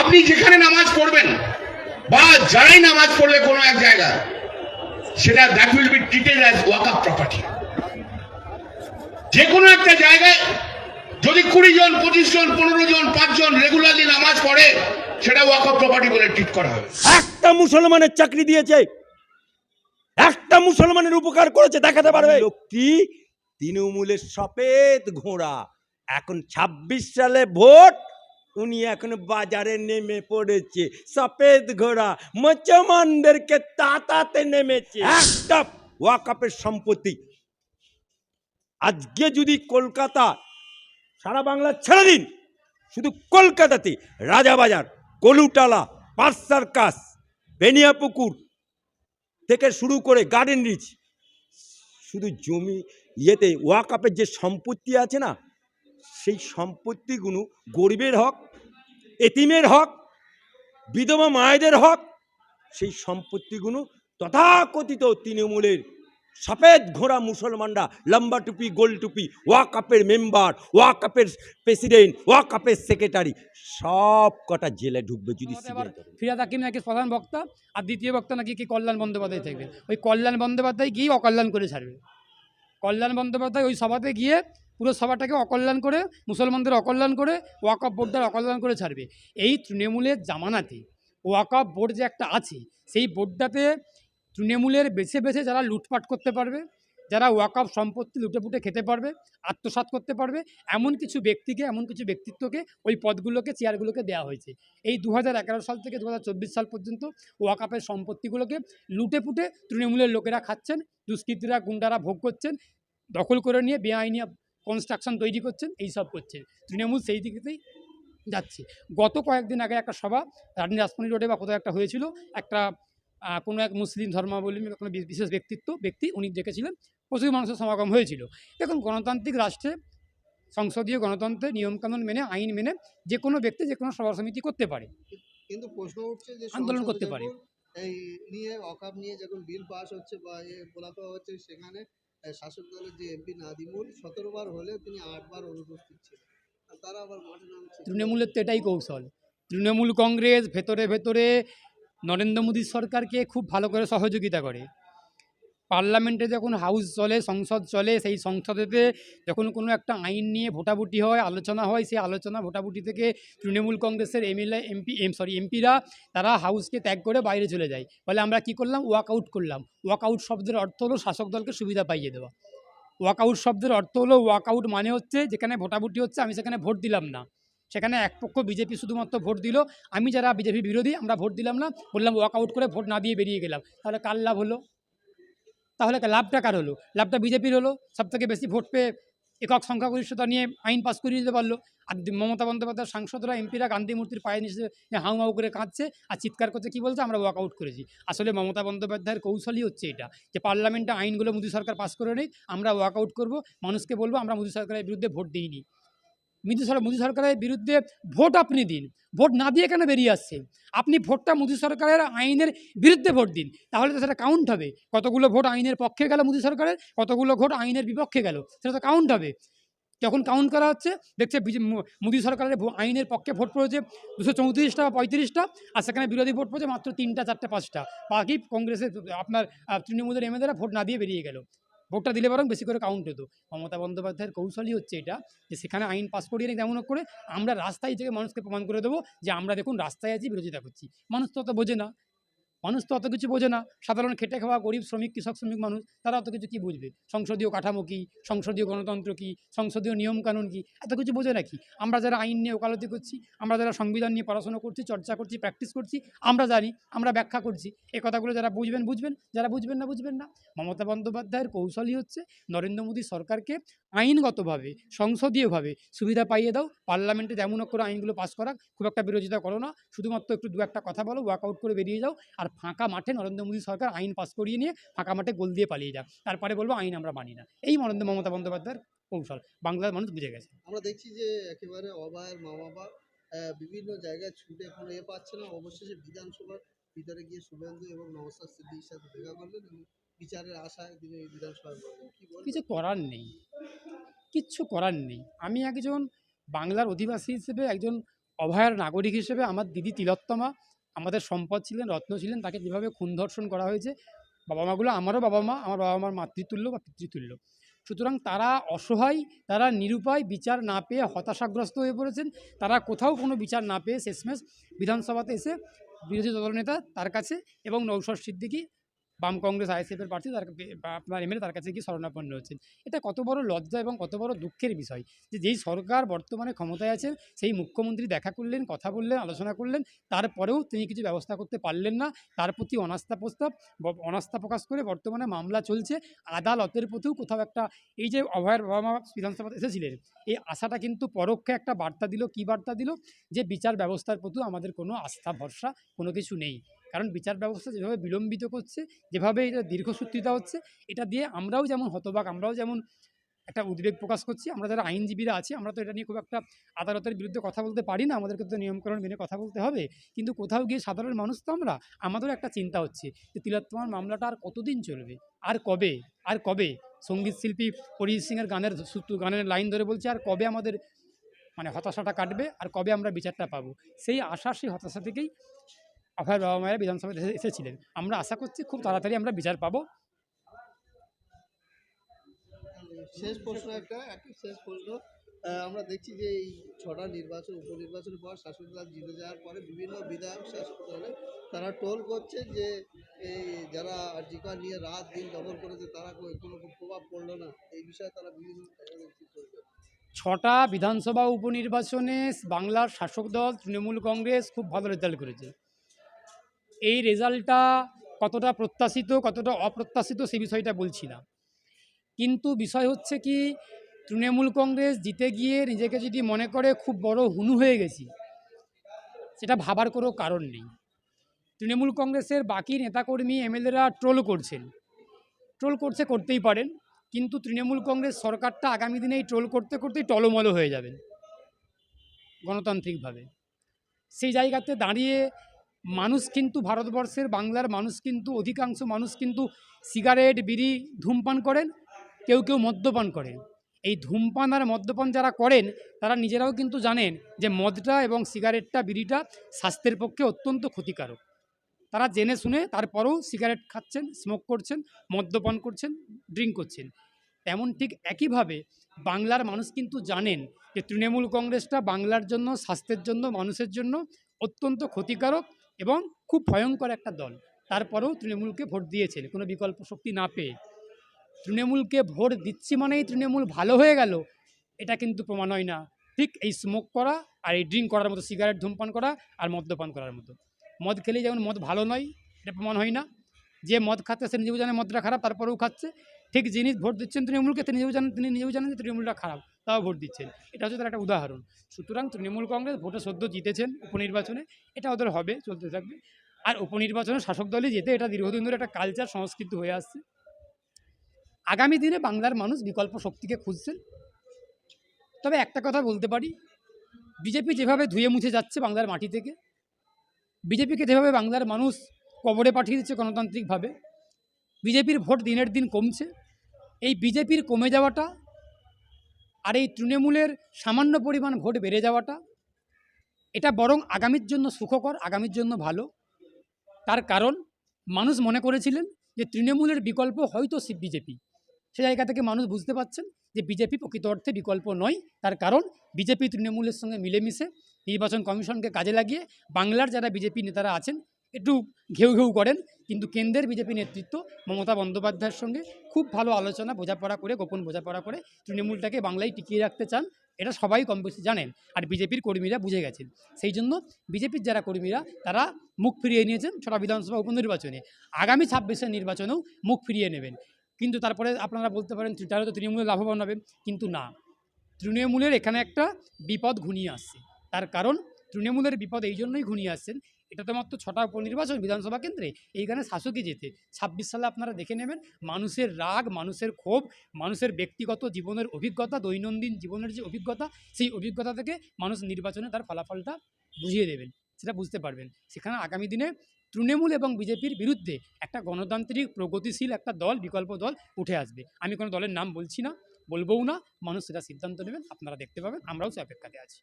আপনি যেখানে নামাজ পড়বেন বা যারাই নামাজ পড়বে কোনো এক জায়গায় সেটা that will be treated as waqf property যে কোনো একটা জায়গায় যদি কুড়ি জন পঁচিশ জন পনেরো জন পাঁচজন রেগুলারলি নামাজ পড়ে সেটা ওয়াকআপ প্রপার্টি বলে ট্রিট করা হবে একটা মুসলমানের চাকরি দিয়েছে একটা মুসলমানের উপকার করেছে দেখাতে পারবে। লোকটি তৃণমূলের সফেদ ঘোড়া। এখন ২৬ সালে ভোট উনি এখন বাজারে নেমে পড়েছে। সফেদ ঘোড়া, মুসলমানদেরকে তাতাতে নেমেছে। একটা ওয়াকাপের সম্পত্তি। আজকে যদি কলকাতা, সারা বাংলা ছেড়ে দিন। শুধু কলকাতাতে, রাজাবাজার, কলুটালা পার্স সার্কাস, বেনিয়াপুকুর থেকে শুরু করে গার্ডেন রিচ, শুধু জমি, ইয়েতে ওয়াকাপের যে সম্পত্তি আছে না সেই সম্পত্তিগুলো গরিবের হক এতিমের হক বিধবা মায়েদের হক সেই সম্পত্তিগুলো তথাকথিত তৃণমূলের সফেদ ঘোড়া মুসলমানরা লম্বা টুপি গোল টুপি ওয়াকাপের মেম্বার ওয়াকাপের প্রেসিডেন্ট ওয়াকাপের সেক্রেটারি সব কটা জেলে ঢুকবে যদি ফিরাদ হাকিম নাকি প্রধান বক্তা আর দ্বিতীয় বক্তা নাকি কি কল্যাণ বন্দ্যোপাধ্যায় থাকবে? ওই কল্যাণ বন্দ্যোপাধ্যায় গিয়ে অকল্যাণ করে ছাড়বে। কল্যাণ বন্দ্যোপাধ্যায় ওই সভাতে গিয়ে পুরো সভাটাকে অকল্যাণ করে, মুসলমানদের অকল্যাণ করে ওয়াকআপ বোর্ডটার অকল্যাণ করে ছাড়বে। এই তৃণমূলের জামানাতে ওয়াকআপ বোর্ড যে একটা আছে, সেই বোর্ডটাতে তৃণমূলের বেছে বেছে যারা লুটপাট করতে পারবে, যারা ওয়াকআপ সম্পত্তি লুটেপুটে খেতে পারবে, আত্মসাৎ করতে পারবে, এমন কিছু ব্যক্তিকে, এমন কিছু ব্যক্তিত্বকে ওই পদগুলোকে, চেয়ারগুলোকে দেওয়া হয়েছে। এই দু হাজার এগারো সাল থেকে দু হাজার চব্বিশ সাল পর্যন্ত ওয়াকাপের সম্পত্তিগুলোকে লুটে পুটে তৃণমূলের লোকেরা খাচ্ছেন, দুষ্কৃতীরা, গুন্ডারা ভোগ করছেন, দখল করে নিয়ে বেআইনি কনস্ট্রাকশন তৈরি করছেন এইসব করছে। তৃণমূল সেই দিকেতেই যাচ্ছে। গত কয়েকদিন আগে একটা সভা রানী রাজমণি রোডে বা কোথাও একটা হয়েছিল একটা কোনো এক মুসলিম ধর্মাবলম্বী কোনো বিশেষ ব্যক্তিত্ব ব্যক্তি উনি ডেকেছিলেন প্রচুর মানুষের সমাগম হয়েছিল। দেখুন গণতান্ত্রিক রাষ্ট্রে সংসদীয় গণতন্ত্রে নিয়মকানুন মেনে আইন মেনে যে কোনো ব্যক্তি যে কোনো সভা সমিতি করতে পারে। কিন্তু প্রশ্ন উঠছে যে আন্দোলন করতে পারে। এই নিয়ে অকাপ নিয়ে যখন বিল পাস হচ্ছে বা এ বলা হচ্ছে সেখানে শাসক দলের যে এমপি নাদিমুল সতেরো বার হলেও তিনি আটবার অনুপস্থিত ছিলেন। তারা আবার মাঠে নামছে। তৃণমূলের তো এটাই কৌশল। তৃণমূল কংগ্রেস ভেতরে ভেতরে নরেন্দ্র মোদীর সরকারকে খুব ভালো করে সহযোগিতা করে। পার্লামেন্টে যখন হাউস চলে, সংসদ চলে, সেই সংসদেতে যখন কোনো একটা আইন নিয়ে ভোটাভুটি হয়, আলোচনা হয়, সেই আলোচনা ভোটাভুটি থেকে তৃণমূল কংগ্রেসের এমএলএ, এমপি, এম সরি এমপিরা তারা হাউসকে ত্যাগ করে বাইরে চলে যায়। ফলে আমরা কি করলাম? ওয়াক আউট করলাম। ওয়াক আউট শব্দের অর্থ হলো শাসক দলকে সুবিধা পাইয়ে দেওয়া। ওয়াক আউট শব্দের অর্থ হলো ওয়াক আউট মানে হচ্ছে যেখানে ভোটাভুটি হচ্ছে, আমি সেখানে ভোট দিলাম না। সেখানে এক পক্ষ বিজেপি শুধুমাত্র ভোট দিল। আমি যারা বিজেপি বিরোধী, আমরা ভোট দিলাম না। বললাম ওয়াক আউট করে ভোট না দিয়ে বেরিয়ে গেলাম। তাহলে কার লাভ হলো? তাহলে লাভটা কার হলো? লাভটা বিজেপির হলো সব থেকে বেশি ভোট পেয়ে একক সংখ্যাগরিষ্ঠতা নিয়ে আইন পাস করিয়ে দিতে পারল। আর মমতা বন্দ্যোপাধ্যায়ের সাংসদরা, এমপিরা গান্ধী মূর্তির পায়ে নিচে হাউ করে কাঁদছে আর চিৎকার করছে, কি বলছে? আমরা ওয়াক আউট করেছি। আসলে মমতা বন্দ্যোপাধ্যায়ের কৌশলই হচ্ছে এটা, যে পার্লামেন্টে আইনগুলো মোদী সরকার পাস করে নেই আমরা ওয়াক আউট করব, মানুষকে বলব আমরা মোদী সরকারের বিরুদ্ধে ভোট দিইনি। মোদী সরকার মোদী সরকারের বিরুদ্ধে ভোট আপনি দিন। ভোট না দিয়ে কেন বেরিয়ে আসছে আপনি ভোটটা মোদী সরকারের আইনের বিরুদ্ধে ভোট দিন। তাহলে তো সেটা কাউন্ট হবে। কতগুলো ভোট আইনের পক্ষে গেল মোদী সরকারের? কতগুলো ভোট আইনের বিপক্ষে গেল? সেটা তো কাউন্ট হবে। যখন কাউন্ট করা হচ্ছে, দেখছে মোদী সরকারের আইনের পক্ষে ভোট পড়েছে দুশো চৌত্রিশটা বা পঁয়ত্রিশটা, আর সেখানে বিরোধী ভোট পড়েছে মাত্র তিনটা, চারটে, পাঁচটা। বাকি কংগ্রেসের আপনার তৃণমূলের এমএলএরা ভোট না দিয়ে বেরিয়ে গেল। ভোটটা দিলে বরং বেশি করে কাউন্ট হতো। মমতা বন্দ্যোপাধ্যায়ের কৌশলই হচ্ছে এটা, যে সেখানে আইন পাস করিয়ে নিই তেমন করে আমরা রাস্তায় থেকে মানুষকে প্রমাণ করে দেবো যে আমরা দেখুন রাস্তায় আছি, বিরোধিতা করছি। মানুষ তো অত বোঝে না। মানুষ তো অত কিছু বোঝে না। সাধারণ খেটে খাওয়া গরিব শ্রমিক, কৃষক শ্রমিক মানুষ, তারা অত কিছু কি বুঝবে? সংসদীয় কাঠামো কী? সংসদীয় গণতন্ত্র কী? সংসদীয় নিয়মকানুন কী? এত কিছু বোঝে নাকি? আমরা যারা আইন নিয়ে ওকালতি করছি, আমরা যারা সংবিধান নিয়ে পড়াশোনা করছি, চর্চা করছি প্র্যাকটিস করছি, আমরা জানি, আমরা ব্যাখ্যা করছি। এই কথাগুলো যারা বুঝবেন বুঝবেন, যারা বুঝবেন না বুঝবেন না। মমতা বন্দ্যোপাধ্যায়ের কৌশলই হচ্ছে নরেন্দ্র মোদী সরকারকে আইনগতভাবে, সংসদীয়ভাবে সুবিধা পাইয়ে দাও। পার্লামেন্টে হোক করে আইনগুলো পাস করা খুব একটা বিরোধিতা করো না। শুধুমাত্র একটু দু একটা কথা বলো ওয়ার্কআউট করে বেরিয়ে যাও আর ফাঁকা মাঠে নরেন্দ্র মোদী সরকার আইন পাস করিয়ে নিয়ে ফাঁকা মাঠে গোল দিয়ে পালিয়ে যাক। তারপরে বলব আইন আমরা মানি না। এই নরেন্দ্র মমতা বন্দ্যোপাধ্যায়ের কৌশল। বাংলার মানুষ বুঝে গেছে। আমরা দেখছি যে একেবারে অবায়ের মা বাবা বিভিন্ন জায়গায় ছুটে কোনো এ পাচ্ছে না। অবশেষে বিধানসভার ভিতরে গিয়ে শুভেন্দু এবং নমস্কার সিদ্দিকির সাথে দেখা করলেন বিচারের আশায় তিনি কিছু করার নেই। কিচ্ছু করার নেই। আমি একজন বাংলার অধিবাসী হিসেবে, একজন অভয়ার নাগরিক হিসেবে আমার দিদি তিলোত্তমা আমাদের সম্পদ ছিলেন, রত্ন ছিলেন, তাকে যেভাবে খুন ধর্ষণ করা হয়েছে, বাবা মাগুলো আমারও বাবা মা, আমার বাবা মার মাতৃতুল্য বা পিতৃতুল্য। সুতরাং তারা অসহায়, তারা নিরুপায়, বিচার না পেয়ে হতাশাগ্রস্ত হয়ে পড়েছেন। তারা কোথাও কোনো বিচার না পেয়ে শেষমেশ বিধানসভাতে এসে বিরোধী দলনেতা তার কাছে এবং নৌসর সিদ্দিকি বাম কংগ্রেস আইএসএফের প্রার্থী তার আপনার এমএলএ তার কাছে গিয়ে শরণাপন্ন হচ্ছেন। এটা কত বড় লজ্জা এবং কত বড় দুঃখের বিষয় যে যেই সরকার বর্তমানে ক্ষমতায় আছেন, সেই মুখ্যমন্ত্রী দেখা করলেন, কথা বললেন, আলোচনা করলেন, তারপরেও তিনি কিছু ব্যবস্থা করতে পারলেন না। তার প্রতি অনাস্থা প্রস্তাব অনাস্থা প্রকাশ করে বর্তমানে মামলা চলছে। আদালতের প্রতিও কোথাও একটা এই যে অভয়ের বাবা মা বিধানসভাতে এসেছিলেন, এই আশাটা কিন্তু পরোক্ষে একটা বার্তা দিল, কী বার্তা দিল? যে বিচার ব্যবস্থার প্রতিও আমাদের কোনো আস্থা, ভরসা কোনো কিছু নেই। কারণ বিচার ব্যবস্থা যেভাবে বিলম্বিত করছে, যেভাবে এটা দীর্ঘসূত্রিতা হচ্ছে, এটা দিয়ে আমরাও যেমন হতবাক, আমরাও যেমন একটা উদ্বেগ প্রকাশ করছি, আমরা যারা আইনজীবীরা আছি, আমরা তো এটা নিয়ে খুব একটা আদালতের বিরুদ্ধে কথা বলতে পারি না, আমাদেরকে তো নিয়মকানুন মেনে কথা বলতে হবে, কিন্তু কোথাও গিয়ে সাধারণ মানুষ তো আমরা, আমাদেরও একটা চিন্তা হচ্ছে যে তিলোত্তমার মামলাটা আর কতদিন চলবে, আর কবে আর কবে? সংগীত শিল্পী অরিজিৎ সিংয়ের গানের গানের লাইন ধরে বলছে, আর কবে আমাদের মানে হতাশাটা কাটবে, আর কবে আমরা বিচারটা পাবো? সেই আশা, সেই হতাশা থেকেই অভয়ের বাবা মায়েরা বিধানসভায় এসেছিলেন। আমরা আশা করছি খুব তাড়াতাড়ি আমরা বিচার পাবো। শেষ প্রশ্ন একটা একটা শেষ প্রশ্ন। আমরা দেখছি যে এই ছটা নির্বাচন উপনির্বাচনের পর শাসক দল জিতে যাওয়ার পরে বিভিন্ন বিধায়ক শাসক দলে তারা টোল করছে যে এই যারা জিকা নিয়ে রাত দিন দখল করেছে তারা কোনো প্রভাব পড়ল না। এই বিষয়ে তারা বিভিন্ন ছটা বিধানসভা উপনির্বাচনে বাংলার শাসক দল তৃণমূল কংগ্রেস খুব ভালো রেজাল্ট করেছে। এই রেজাল্টটা কতটা প্রত্যাশিত, কতটা অপ্রত্যাশিত সে বিষয়টা বলছি না। কিন্তু বিষয় হচ্ছে কি, তৃণমূল কংগ্রেস জিতে গিয়ে নিজেকে যদি মনে করে খুব বড় হুনু হয়ে গেছি, সেটা ভাবার কোনো কারণ নেই। তৃণমূল কংগ্রেসের বাকি নেতাকর্মী এমএলএরা ট্রোল করছেন। ট্রোল করছে করতেই পারেন, কিন্তু তৃণমূল কংগ্রেস সরকারটা আগামী দিনে এই ট্রোল করতে করতেই টলমল হয়ে যাবেন, গণতান্ত্রিকভাবে। সেই জায়গাতে দাঁড়িয়ে মানুষ কিন্তু ভারতবর্ষের বাংলার মানুষ কিন্তু, অধিকাংশ মানুষ কিন্তু সিগারেট, বিড়ি, ধূমপান করেন, কেউ কেউ মদ্যপান করেন। এই ধূমপান আর মদ্যপান যারা করেন, তারা নিজেরাও কিন্তু জানেন যে মদটা এবং সিগারেটটা, বিড়িটা স্বাস্থ্যের পক্ষে অত্যন্ত ক্ষতিকারক। তারা জেনে শুনে তারপরেও সিগারেট খাচ্ছেন, স্মোক করছেন, মদ্যপান করছেন, ড্রিঙ্ক করছেন। তেমন ঠিক একইভাবে বাংলার মানুষ কিন্তু জানেন যে তৃণমূল কংগ্রেসটা বাংলার জন্য, স্বাস্থ্যের জন্য, মানুষের জন্য অত্যন্ত ক্ষতিকারক। এবং খুব ভয়ঙ্কর একটা দল। তারপরেও তৃণমূলকে ভোট দিয়েছেন, কোনো বিকল্প শক্তি না পেয়ে। তৃণমূলকে ভোট দিচ্ছি মানেই তৃণমূল ভালো হয়ে গেল, এটা কিন্তু প্রমাণ হয় না। ঠিক এই স্মোক করা আর এই ড্রিঙ্ক করার মতো সিগারেট ধূমপান করা আর মদ্যপান করার মতো। মদ খেলে যেমন মদ ভালো নয়, এটা প্রমাণ হয় না। যে মদ খাচ্ছে সে নিজেও জানে মদটা খারাপ, তারপরেও খাচ্ছে। ঠিক যিনি ভোট দিচ্ছেন তৃণমূলকে, তিনি নিজেও জানেন, তিনি নিজেও জানেন যে তৃণমূলটা খারাপ। তাও ভোট দিচ্ছেন। এটা হচ্ছে তার একটা উদাহরণ। সুতরাং তৃণমূল কংগ্রেস ভোটে সদ্য জিতেছেন উপনির্বাচনে, এটা ওদের হবে, চলতে থাকবে। আর উপনির্বাচনে শাসক দলই যেতে এটা দীর্ঘদিন ধরে একটা কালচার সংস্কৃতি হয়ে আসছে। আগামী দিনে বাংলার মানুষ বিকল্প শক্তিকে খুঁজছেন। তবে একটা কথা বলতে পারি, বিজেপি যেভাবে ধুয়ে মুছে যাচ্ছে বাংলার মাটি থেকে, বিজেপিকে যেভাবে বাংলার মানুষ কবরে পাঠিয়ে দিচ্ছে গণতান্ত্রিকভাবে, বিজেপির ভোট দিনের দিন কমছে। এই বিজেপির কমে যাওয়াটা আর এই তৃণমূলের সামান্য পরিমাণ ভোট বেড়ে যাওয়াটা, এটা বরং আগামীর জন্য সুখকর, আগামীর জন্য ভালো। তার কারণ, মানুষ মনে করেছিলেন যে তৃণমূলের বিকল্প হয়তো বিজেপি। সে জায়গা থেকে মানুষ বুঝতে পারছেন যে বিজেপি প্রকৃত অর্থে বিকল্প নয়। তার কারণ, বিজেপি তৃণমূলের সঙ্গে মিলেমিশে নির্বাচন কমিশনকে কাজে লাগিয়ে বাংলার যারা বিজেপি নেতারা আছেন একটু ঘেউ ঘেউ করেন, কিন্তু কেন্দ্রের বিজেপি নেতৃত্ব মমতা বন্দ্যোপাধ্যায়ের সঙ্গে খুব ভালো আলোচনা, বোঝাপড়া করে, গোপন বোঝাপড়া করে তৃণমূলটাকে বাংলায় টিকিয়ে রাখতে চান, এটা সবাই কম বেশি জানেন। আর বিজেপির কর্মীরা বুঝে গেছেন। সেই জন্য বিজেপির যারা কর্মীরা, তারা মুখ ফিরিয়ে নিয়েছেন ছটা বিধানসভা উপনির্বাচনে। আগামী ছাব্বিশের নির্বাচনেও মুখ ফিরিয়ে নেবেন। কিন্তু তারপরে আপনারা বলতে পারেন, তাহলে তো তৃণমূলে লাভবান হবে কিন্তু না। তৃণমূলের এখানে একটা বিপদ ঘনিয়ে আসছে। তার কারণ, তৃণমূলের বিপদ এই জন্যই ঘনিয়ে আসছেন এটা তো মাত্র ছটা উপনির্বাচন বিধানসভা কেন্দ্রে। এইখানে শাসকই যেতে ছাব্বিশ সালে আপনারা দেখে নেবেন, মানুষের রাগ, মানুষের ক্ষোভ, মানুষের ব্যক্তিগত জীবনের অভিজ্ঞতা, দৈনন্দিন জীবনের যে অভিজ্ঞতা, সেই অভিজ্ঞতা থেকে মানুষ নির্বাচনে তার ফলাফলটা বুঝিয়ে দেবেন, সেটা বুঝতে পারবেন। সেখানে আগামী দিনে তৃণমূল এবং বিজেপির বিরুদ্ধে একটা গণতান্ত্রিক প্রগতিশীল একটা দল, বিকল্প দল উঠে আসবে। আমি কোনো দলের নাম বলছি না, বলবও না, মানুষ সেটা সিদ্ধান্ত নেবেন, আপনারা দেখতে পাবেন, আমরাও সে অপেক্ষাতে আছি।